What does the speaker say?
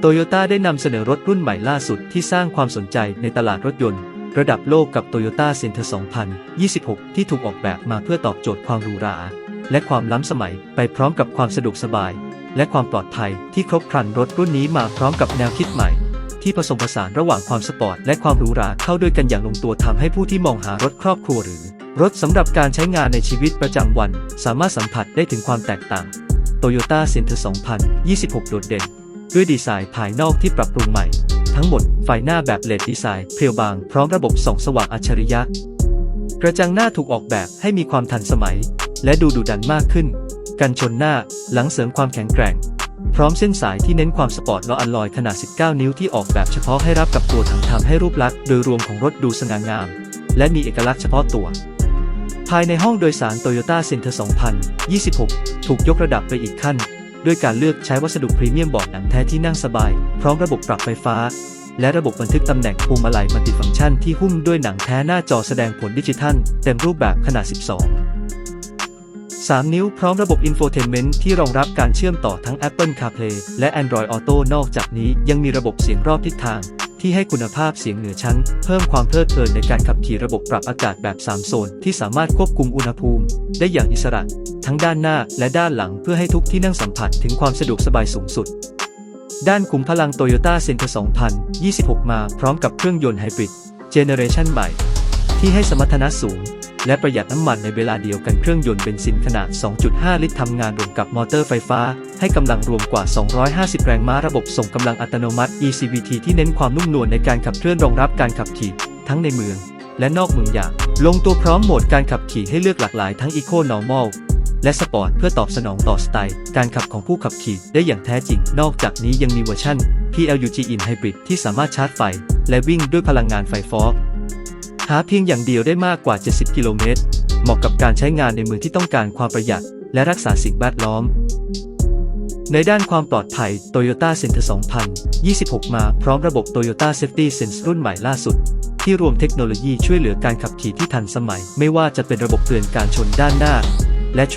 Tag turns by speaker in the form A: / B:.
A: โตโยต้าได้นำเสนอรถรุ่นใหม่ล่าสุดที่สร้างความสนใจในตลาดรถยนต์ ระดับโลกกับ Toyota c e n t e r 2026 ที่ถูกออกแบบมาเพื่อตอบโจทย์ความหรูหรา และความล้ำสมัยไปพร้อมกับความสะดวกสบาย และความปลอดภัยที่ครบครันรถรุ่นนี้มาพร้อมกับแนวคิดใหม่ ที่ผสมผสานระหว่างความสปอร์ตและความหรูหราเข้าด้วยกันอย่างลงตัวทำให้ผู้ที่มองหารถครอบครัวหรือ รถสำหรับการใช้งานในชีวิตประจำวัน สามารถสัมผัสได้ถึงความแตกต่าง Toyota c e n t e r 2026 โดดเด่น ด้วยดีไซน์ภายนอกที่ปรับปรุงใหม่ ทั้งหมดไฟหน้าแบบเลดดีไซน์เพรียวบางพร้อมระบบส่องสว่างอัจฉริยะ กระจังหน้าถูกออกแบบให้มีความทันสมัย และดูดุดันมากขึ้น กันชนหน้าหลังเสริมความแข็งแกร่ง พร้อมเส้นสายที่เน้นความสปอร์ตและอัลลอยขนาด 19 นิ้วที่ออกแบบเฉพาะให้รับกับตัวถังทำให้รูปลักษณ์โดยรวมของรถดูสง่างาม และมีเอกลักษณ์เฉพาะตัวภายในห้องโดยสาร Toyota Center 2026 ถูกยกระดับไปอีกขั้น ด้วยการเลือกใช้วัสดุพรีเมียมเบาะหนังแท้ที่นั่งสบาย พร้อมระบบปรับไฟฟ้า และระบบบันทึกตำแหน่งพวงมาลัยมัลติฟังก์ชันที่หุ้มด้วยหนังแท้หน้าจอแสดงผลดิจิทัล เต็มรูปแบบขนาด 12 3 นิ้วพร้อมระบบอินโฟเทนเมนต์ที่รองรับการเชื่อมต่อทั้ง Apple CarPlay และ Android Auto นอกจากนี้ยังมีระบบเสียงรอบทิศทาง ที่ให้คุณภาพเสียงเหนือชั้น เพิ่มความเพลิดเพลินในการขับขี่ระบบปรับอากาศแบบ 3 โซน ที่สามารถควบคุมอุณหภูมิ ได้อย่างอิสระ ทั้งด้านหน้าและด้านหลังเพื่อให้ทุกที่นั่งสัมผัสถึงความสะดวกสบายสูงสุด ด้านขุมพลังโตโยต้าเซนเตอร์2026 มาพร้อมกับเครื่องยนต์ไฮบริดเจเนเรชันใหม่ ที่ให้สมรรถนะสูง และประหยัดน้ำมันในเวลาเดียวกันเครื่องยนต์เบนซินขนาด 2.5 ลิตรทำงานรวมกับมอเตอร์ไฟฟ้า ให้กำลังรวมกว่า 250 แรงม้าระบบส่งกำลังอัตโนมัติ ECVT ที่เน้นความนุ่มนวลในการขับเคลื่อนรองรับการขับขี่ ทั้งในเมือง และนอกเมืองอย่าง ลงตัวพร้อมโหมดการขับขี่ให้เลือกหลากหลายทั้ง Eco Normal และสปอร์ตเพื่อตอบสนองต่อสไตล์ การขับของผู้ขับขี่ได้อย่างแท้จริง นอกจากนี้ยังมีเวอร์ชัน PLUG In Hybrid ที่สามารถชาร์จไฟ และวิ่งด้วยพลังงานไฟฟ้า หาเพียงอย่างเดียวได้มากกว่า 70 กิโลเมตร เหมาะกับการใช้งานในเมืองที่ต้องการความประหยัด และรักษาสิ่งแวดล้อม ในด้านความปลอดภัย Toyota c e n t r 2026 มาพร้อมระบบ Toyota Safety Sense รุ่นใหม่ล่าสุด ที่รวมเทคโนโลยีช่วยเหลือการขับขี่ที่ทันสมัย ไม่ว่าจะเป็นระบบเตือนการชนด้านหน้า และช่ว